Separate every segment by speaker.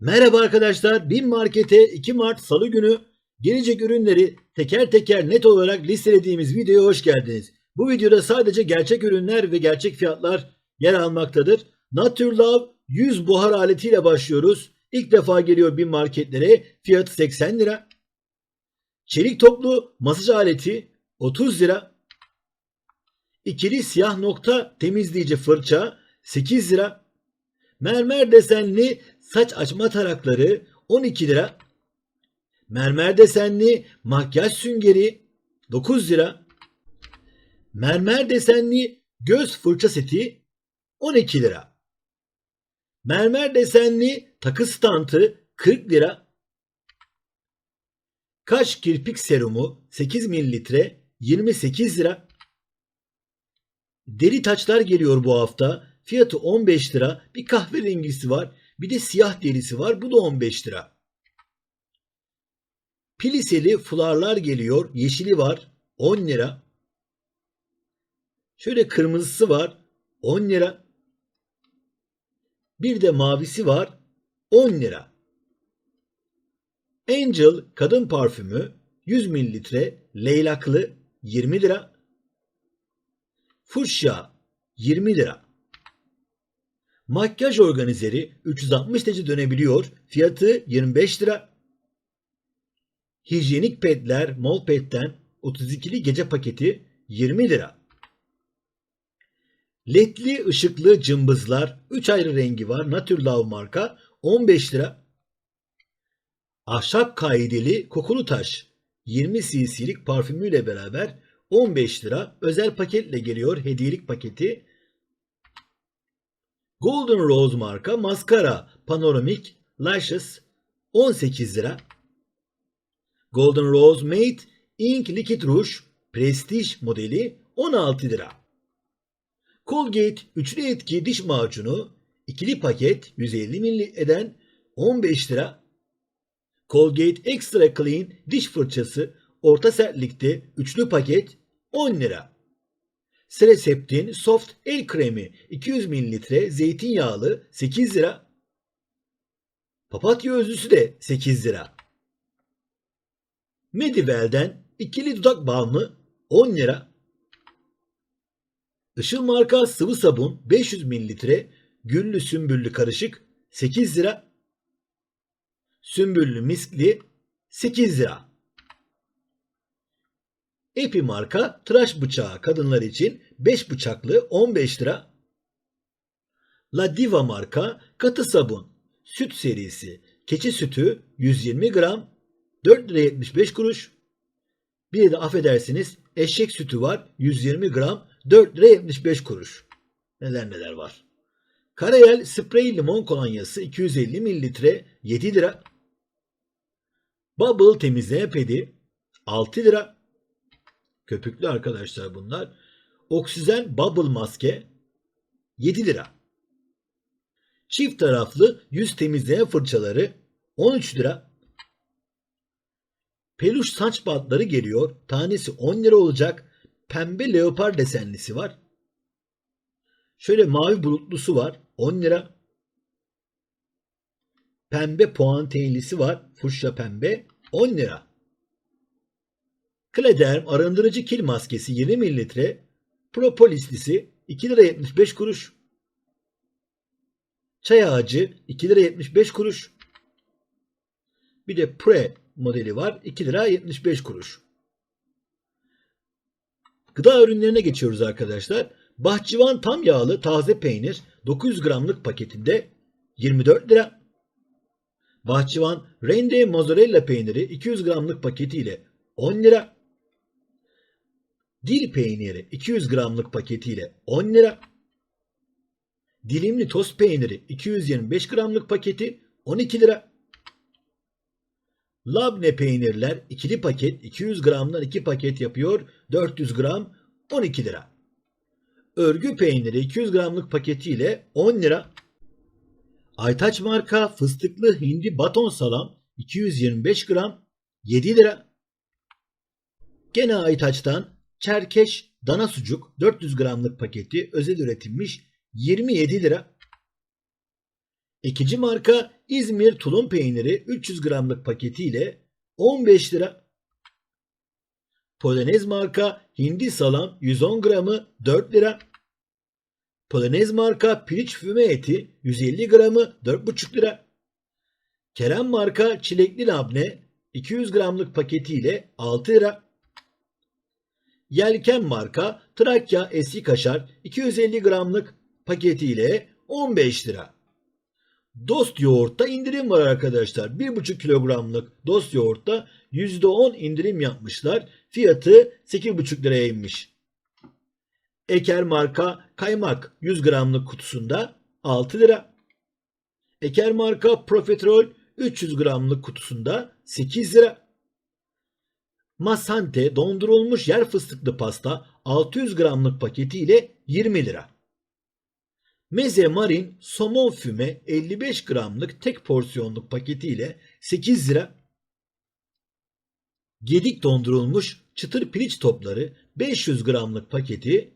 Speaker 1: Merhaba arkadaşlar. Bin Market'e 2 Mart Salı günü gelecek ürünleri teker teker net olarak listelediğimiz videoya hoş geldiniz. Bu videoda sadece gerçek ürünler ve gerçek fiyatlar yer almaktadır. Naturlove 100 buhar aletiyle başlıyoruz. İlk defa geliyor Bin Marketlere. Fiyatı 80 lira. Çelik toplu masaj aleti 30 lira. İkili siyah nokta temizleyici fırça 8 lira. Mermer desenli saç açma tarakları 12 lira. Mermer desenli makyaj süngeri 9 lira. Mermer desenli göz fırça seti 12 lira. Mermer desenli takı stantı 40 lira. Kaş kirpik serumu 8 mililitre 28 lira. Deri taçlar geliyor bu hafta. Fiyatı 15 lira. Bir kahverengisi var. Bir de siyah derisi var. Bu da 15 lira. Piliseli fularlar geliyor. Yeşili var. 10 lira. Şöyle kırmızısı var. 10 lira. Bir de mavisi var. 10 lira. Angel kadın parfümü 100 mililitre leylaklı 20 lira. Fuşya 20 lira. Makyaj organizeri 360 derece dönebiliyor. Fiyatı 25 lira. Hijyenik pedler Molpet'ten 32'li gece paketi 20 lira. Ledli ışıklı cımbızlar 3 ayrı rengi var. Naturlove marka 15 lira. Ahşap kaideli kokulu taş 20 cc'lik parfümüyle beraber 15 lira. Özel paketle geliyor hediyelik paketi. Golden Rose marka maskara panoramik lashes 18 lira. Golden Rose Mate Ink Liquid Rouge Prestige modeli 16 lira. Colgate üçlü etki diş macunu ikili paket 150 ml eden 15 lira. Colgate Extra Clean diş fırçası orta sertlikte üçlü paket 10 lira. Streseptin Soft El Kremi 200 ml zeytinyağlı 8 lira. Papatya özlüsü de 8 lira. Medivel'den ikili dudak balmı 10 lira. Işıl marka sıvı sabun 500 ml güllü sümbüllü karışık 8 lira. Sümbüllü miskli 8 lira. Epi marka tıraş bıçağı kadınlar için 5 bıçaklı 15 lira. La Diva marka katı sabun süt serisi keçi sütü 120 gram 4 lira 75 kuruş. Bir de affedersiniz eşek sütü var 120 gram 4 lira 75 kuruş. Neler neler var. Karayel sprey limon kolonyası 250 mililitre 7 lira. Bubble temizleme pedi 6 lira. Köpüklü arkadaşlar bunlar. Oksijen bubble maske 7 lira. Çift taraflı yüz temizleme fırçaları 13 lira. Peluş saç bantları geliyor. Tanesi 10 lira olacak. Pembe leopar desenlisi var. Şöyle mavi bulutlusu var. 10 lira. Pembe puanteynlisi var. Fuşya pembe. 10 lira. Klederm arındırıcı kil maskesi 20 mililitre. Propolislisi 2 lira 75 kuruş. Çay ağacı 2 lira 75 kuruş. Bir de Pre modeli var. 2 lira 75 kuruş. Gıda ürünlerine geçiyoruz arkadaşlar. Bahçıvan tam yağlı taze peynir 900 gramlık paketinde 24 lira. Bahçıvan rende mozzarella peyniri 200 gramlık paketiyle 10 lira. Dil peyniri 200 gramlık paketiyle 10 lira. Dilimli tost peyniri 225 gramlık paketi 12 lira. Labne peynirler ikili paket 200 gramdan 2 paket yapıyor 400 gram 12 lira. Örgü peyniri 200 gramlık paketiyle 10 lira. Aytaç marka fıstıklı hindi baton salam 225 gram 7 lira. Gene Aytaç'tan çerkeş dana sucuk 400 gramlık paketi özel üretilmiş 27 lira. Ekici marka İzmir tulum peyniri 300 gramlık paketiyle 15 lira. Polonez marka hindi salam 110 gramı 4 lira. Polonez marka piliç füme eti 150 gramı 4,5 lira. Kerem marka çilekli labne 200 gramlık paketiyle 6 lira. Yelken marka Trakya eski kaşar 250 gramlık paketiyle 15 lira. Dost yoğurtta indirim var arkadaşlar. 1,5 kilogramlık dost yoğurtta %10 indirim yapmışlar. Fiyatı 8,5 liraya inmiş. Eker marka kaymak 100 gramlık kutusunda 6 lira. Eker marka profiterol 300 gramlık kutusunda 8 lira. Masante dondurulmuş yer fıstıklı pasta 600 gramlık paketiyle 20 lira. Meze Marin somon füme 55 gramlık tek porsiyonluk paketiyle 8 lira. Gedik dondurulmuş çıtır piliç topları 500 gramlık paketi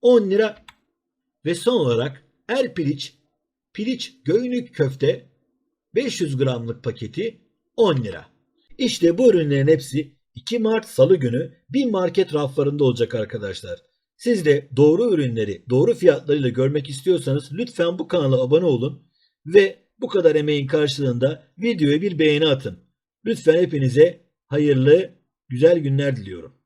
Speaker 1: 10 lira. Ve son olarak er piliç, piliç göynük köfte 500 gramlık paketi 10 lira. İşte bu ürünlerin hepsi 2 Mart Salı günü bir market raflarında olacak arkadaşlar. Siz de doğru ürünleri doğru fiyatlarıyla görmek istiyorsanız lütfen bu kanala abone olun ve bu kadar emeğin karşılığında videoya bir beğeni atın. Lütfen hepinize hayırlı, güzel günler diliyorum.